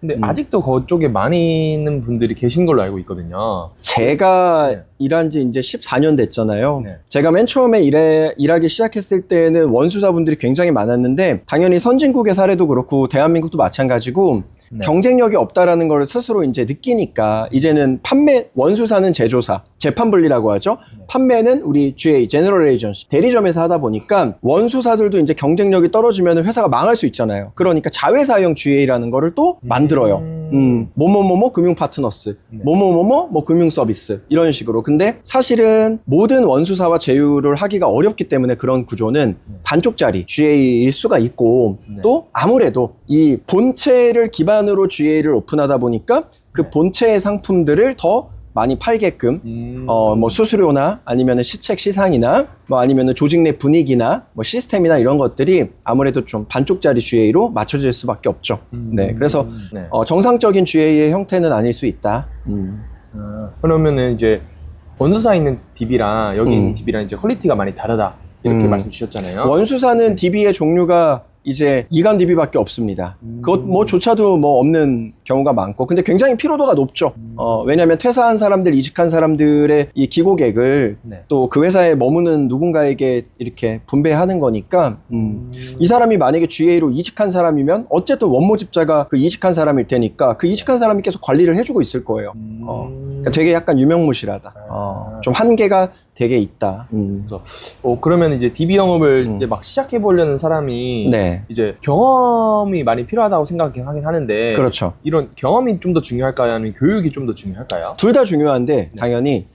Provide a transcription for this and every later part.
근데 음. 아직도 그쪽에 많이 있는 분들이 계신 걸로 알고 있거든요. 제가 네. 일한 지 이제 14년 됐잖아요. 네. 제가 맨 처음에 일해, 일하기 시작했을 때는 원수사분들이 굉장히 많았는데 당연히 선진국의 사례도 그렇고 대한민국도 마찬가지고 네. 경쟁력이 없다라는 걸 스스로 이제 느끼니까 이제는 판매 원수사는 제조사 재판 분리라고 하죠. 네. 판매는 우리 GA 제너럴 에이전시 대리점에서 하다 보니까 원수사들도 이제 경쟁력이 떨어지면 회사가 망할 수 있잖아요. 그러니까 자회사형 GA라는 거를 또 만들어요. 음. 음, 뭐뭐뭐뭐 금융 파트너스, 네. 뭐뭐뭐뭐 뭐 금융 서비스 이런 식으로. 근데 사실은 모든 원수사와 제휴를 하기가 어렵기 때문에 그런 구조는 네. 반쪽짜리 GA일 수가 있고 네. 또 아무래도 이 본체를 기반으로 GA를 오픈하다 보니까 그 네. 본체의 상품들을 더 많이 팔게끔 음. 어, 뭐 수수료나 아니면 시책 시상이나 뭐 아니면 조직 내 분위기나 뭐 시스템이나 이런 것들이 아무래도 좀 반쪽짜리 GA로 맞춰질 수밖에 없죠. 음. 네, 그래서 네. 어, 정상적인 GA의 형태는 아닐 수 있다. 음. 아, 그러면은 이제 원수사 있는 DB랑 여기 있는 음. DB랑 이제 퀄리티가 많이 다르다 이렇게 음. 말씀 주셨잖아요. 원수사는 DB의 종류가 이제 이간 DB밖에 없습니다. 음. 그것 뭐조차도 뭐 없는 경우가 많고, 근데 굉장히 피로도가 높죠. 음. 어, 왜냐하면 퇴사한 사람들, 이직한 사람들의 이 기고객을 네. 또 그 회사에 머무는 누군가에게 이렇게 분배하는 거니까, 음. 이 사람이 만약에 GA로 이직한 사람이면 어쨌든 원모집자가 그 이직한 사람일 테니까 그 이직한 사람이 계속 관리를 해주고 있을 거예요. 음. 어. 그러니까 되게 약간 유명무실하다. 어, 아. 좀 한계가 되게 있다. 음. 어, 그러면 이제 DB 영업을 음. 이제 막 시작해 보려는 사람이 네, 이제 경험이 많이 필요하다고 생각하긴 하는데 그렇죠. 이런 경험이 좀 더 중요할까요? 아니면 교육이 좀 더 중요할까요? 둘 다 중요한데 당연히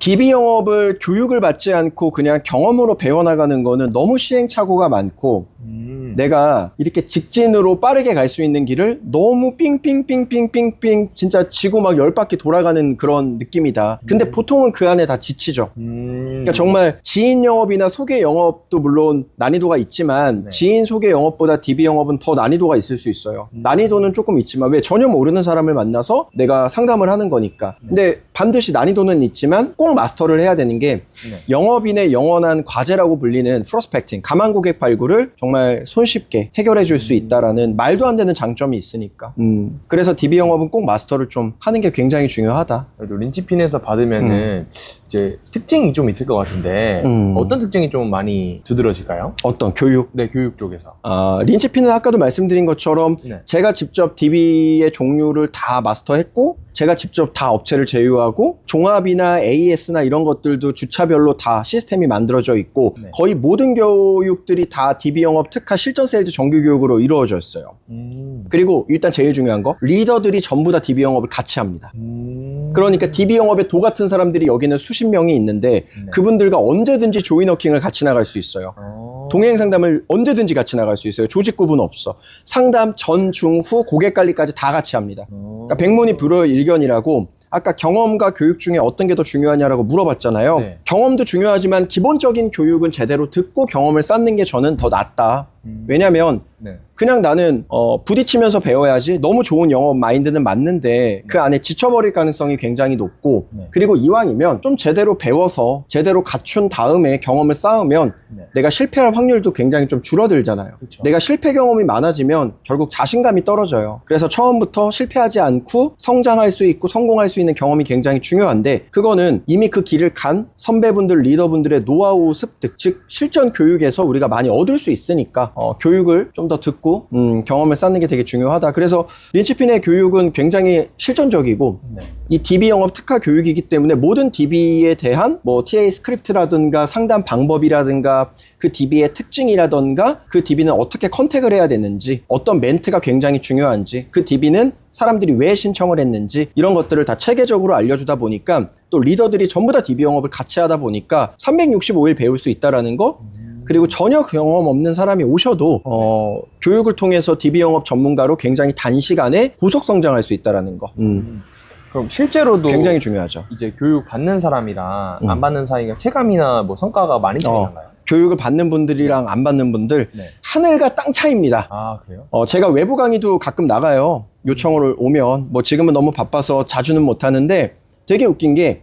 DB 영업을 교육을 받지 않고 그냥 경험으로 배워나가는 거는 너무 시행착오가 많고 음. 내가 이렇게 직진으로 빠르게 갈 수 있는 길을 너무 삥삥삥삥삥삥 진짜 지고 막 열 바퀴 돌아가는 그런 느낌이다. 근데 음. 보통은 그 안에 다 지치죠. 음. 그러니까 정말 지인 영업이나 소개 영업도 물론 난이도가 있지만 네. 지인 소개 영업보다 DB 영업은 더 난이도가 있을 수 있어요. 음. 난이도는 조금 있지만 왜 전혀 모르는 사람을 만나서 내가 상담을 하는 거니까. 네. 근데 반드시 난이도는 있지만 꼭 마스터를 해야 되는 게 네. 영업인의 영원한 과제라고 불리는 프로스펙팅, 가만 고객 발굴을 정말 손 쉽게 해결해 줄수 음. 있다라는 말도 안 되는 장점이 있으니까. 음. 그래서 DB 영업은 꼭 마스터를 좀 하는 게 굉장히 중요하다. 그래도 린치핀에서 받으면은 이제 특징이 좀 있을 것 같은데 음. 어떤 특징이 좀 많이 두드러질까요? 어떤 교육, 네, 교육 쪽에서. 아, 린치핀은 아까도 말씀드린 것처럼 네. 제가 직접 DB의 종류를 다 마스터했고 제가 직접 다 업체를 제휴하고 종합이나 AS나 이런 것들도 주차별로 다 시스템이 만들어져 있고 네. 거의 모든 교육들이 다 DB 영업 특화 실전 세일즈 정규 교육으로 이루어져 있어요. 음. 그리고 일단 제일 중요한 거 리더들이 전부 다 DB 영업을 같이 합니다. 음. 그러니까 DB 영업에 도 같은 사람들이 여기는 수십 명이 있는데 네. 그분들과 언제든지 조이너킹을 같이 나갈 수 있어요. 어. 동행 상담을 언제든지 같이 나갈 수 있어요. 조직 구분 없어. 상담 전, 중, 후, 고객 관리까지 다 같이 합니다. 어. 그러니까 백문이 불여 일견이라고 아까 경험과 교육 중에 어떤 게 더 중요하냐라고 물어봤잖아요. 네. 경험도 중요하지만 기본적인 교육은 제대로 듣고 경험을 쌓는 게 저는 더 낫다. 음. 왜냐면 네. 그냥 나는 어, 부딪히면서 배워야지 너무 좋은 영업 마인드는 맞는데 그 안에 지쳐버릴 가능성이 굉장히 높고 네. 그리고 이왕이면 좀 제대로 배워서 제대로 갖춘 다음에 경험을 쌓으면 네. 내가 실패할 확률도 굉장히 좀 줄어들잖아요. 그쵸. 내가 실패 경험이 많아지면 결국 자신감이 떨어져요. 그래서 처음부터 실패하지 않고 성장할 수 있고 성공할 수 있는 경험이 굉장히 중요한데 그거는 이미 그 길을 간 선배분들, 리더분들의 노하우 습득, 즉 실전 교육에서 우리가 많이 얻을 수 있으니까 어, 교육을 좀더 듣고 음, 경험을 쌓는 게 되게 중요하다. 그래서 린치핀의 교육은 굉장히 실전적이고 네. 이 DB 영업 특화 교육이기 때문에 모든 DB에 대한 뭐 TA 스크립트라든가 상담 방법이라든가 그 DB의 특징이라든가 그 DB는 어떻게 컨택을 해야 되는지 어떤 멘트가 굉장히 중요한지 그 DB는 사람들이 왜 신청을 했는지 이런 것들을 다 체계적으로 알려주다 보니까 또 리더들이 전부 다 DB 영업을 같이 하다 보니까 365일 배울 수 있다라는 거 그리고 전혀 경험 없는 사람이 오셔도 어, 교육을 통해서 DB 영업 전문가로 굉장히 단시간에 고속 성장할 수 있다라는 거 음, 음. 그럼 실제로도 굉장히 중요하죠. 이제 교육 받는 사람이랑 음. 안 받는 사이가 체감이나 뭐 성과가 많이 어. 차이나요? 교육을 받는 분들이랑 안 받는 분들 네. 하늘과 땅 차이입니다. 아 그래요? 어, 제가 외부 강의도 가끔 나가요. 요청을 오면 뭐 지금은 너무 바빠서 자주는 못 하는데 되게 웃긴 게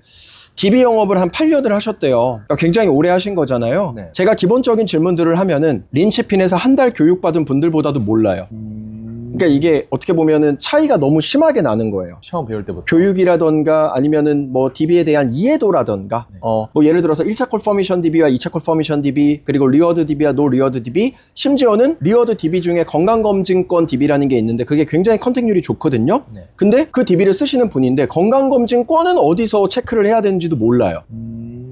DB 영업을 한 8년을 하셨대요. 그러니까 굉장히 오래 하신 거잖아요. 네. 제가 기본적인 질문들을 하면은 린치핀에서 한 달 교육받은 분들보다도 몰라요. 음. 그러니까 이게 어떻게 보면은 차이가 너무 심하게 나는 거예요. 처음 배울 때부터. 교육이라던가 아니면은 뭐 DB에 대한 이해도라던가 네. 어 뭐 예를 들어서 1차 콜 포미션 DB와 2차 콜 포미션 DB 그리고 리워드 DB와 노 리워드 DB 심지어는 리워드 DB 중에 건강검진권 DB라는 게 있는데 그게 굉장히 컨택률이 좋거든요. 네. 근데 그 DB를 쓰시는 분인데 건강검진권은 어디서 체크를 해야 되는지도 몰라요. 음.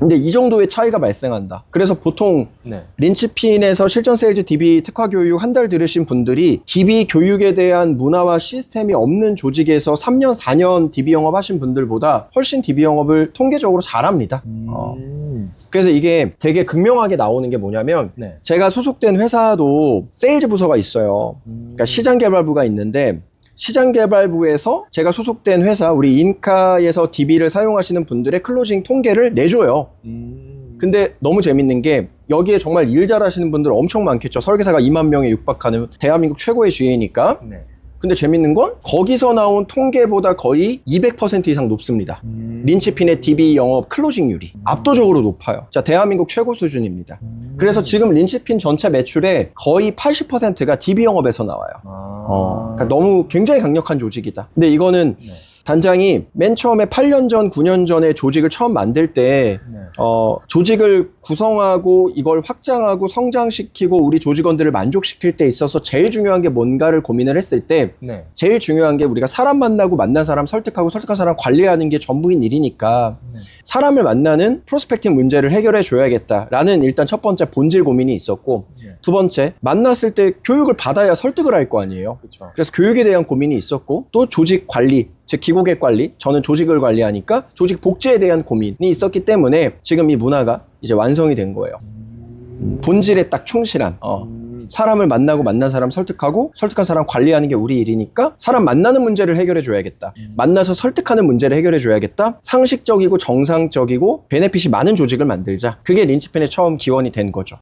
근데 이 정도의 차이가 발생한다. 그래서 보통 네. 린치핀에서 실전 세일즈 DB 특화 교육 한 달 들으신 분들이 DB 교육에 대한 문화와 시스템이 없는 조직에서 3년, 4년 DB 영업 하신 분들보다 훨씬 DB 영업을 통계적으로 잘합니다. 어. 음. 그래서 이게 되게 극명하게 나오는 게 뭐냐면 네. 제가 소속된 회사도 세일즈 부서가 있어요. 음. 그러니까 시장 개발부가 있는데 시장 개발부에서 제가 소속된 회사 우리 인카에서 DB를 사용하시는 분들의 클로징 통계를 내줘요. 음. 근데 너무 재밌는 게 여기에 정말 일 잘하시는 분들 엄청 많겠죠. 설계사가 2만 명에 육박하는 대한민국 최고의 GA니까. 네. 근데 재밌는 건 거기서 나온 통계보다 거의 200% 이상 높습니다. 음. 린치핀의 DB 영업 클로징률이 압도적으로 높아요. 자, 대한민국 최고 수준입니다. 음. 그래서 지금 린치핀 전체 매출의 거의 80%가 DB 영업에서 나와요. 아. 어, 그러니까 너무 굉장히 강력한 조직이다. 근데 이거는 네. 단장이 맨 처음에 8년 전, 9년 전에 조직을 처음 만들 때 네. 어, 조직을 구성하고 이걸 확장하고 성장시키고 우리 조직원들을 만족시킬 때 있어서 제일 중요한 게 뭔가를 고민을 했을 때 네. 제일 중요한 게 우리가 사람 만나고 만난 사람 설득하고 설득한 사람 관리하는 게 전부인 일이니까 네. 사람을 만나는 프로스펙팅 문제를 해결해 줘야겠다라는 일단 첫 번째 본질 고민이 있었고 네. 두 번째 만났을 때 교육을 받아야 설득을 할 거 아니에요. 그렇죠. 그래서 교육에 대한 고민이 있었고 또 조직 관리 즉 기 고객 관리 저는 조직을 관리하니까 조직 복제에 대한 고민이 있었기 때문에 지금 이 문화가 이제 완성이 된 거예요 음. 본질에 딱 충실한 어. 음. 사람을 만나고 만난 사람 설득하고 설득한 사람 관리하는 게 우리 일이니까 사람 만나는 문제를 해결해 줘야겠다 음. 만나서 설득하는 문제를 해결해 줘야겠다 상식적이고 정상적이고 베네핏이 많은 조직을 만들자 그게 린치펜의 처음 기원이 된 거죠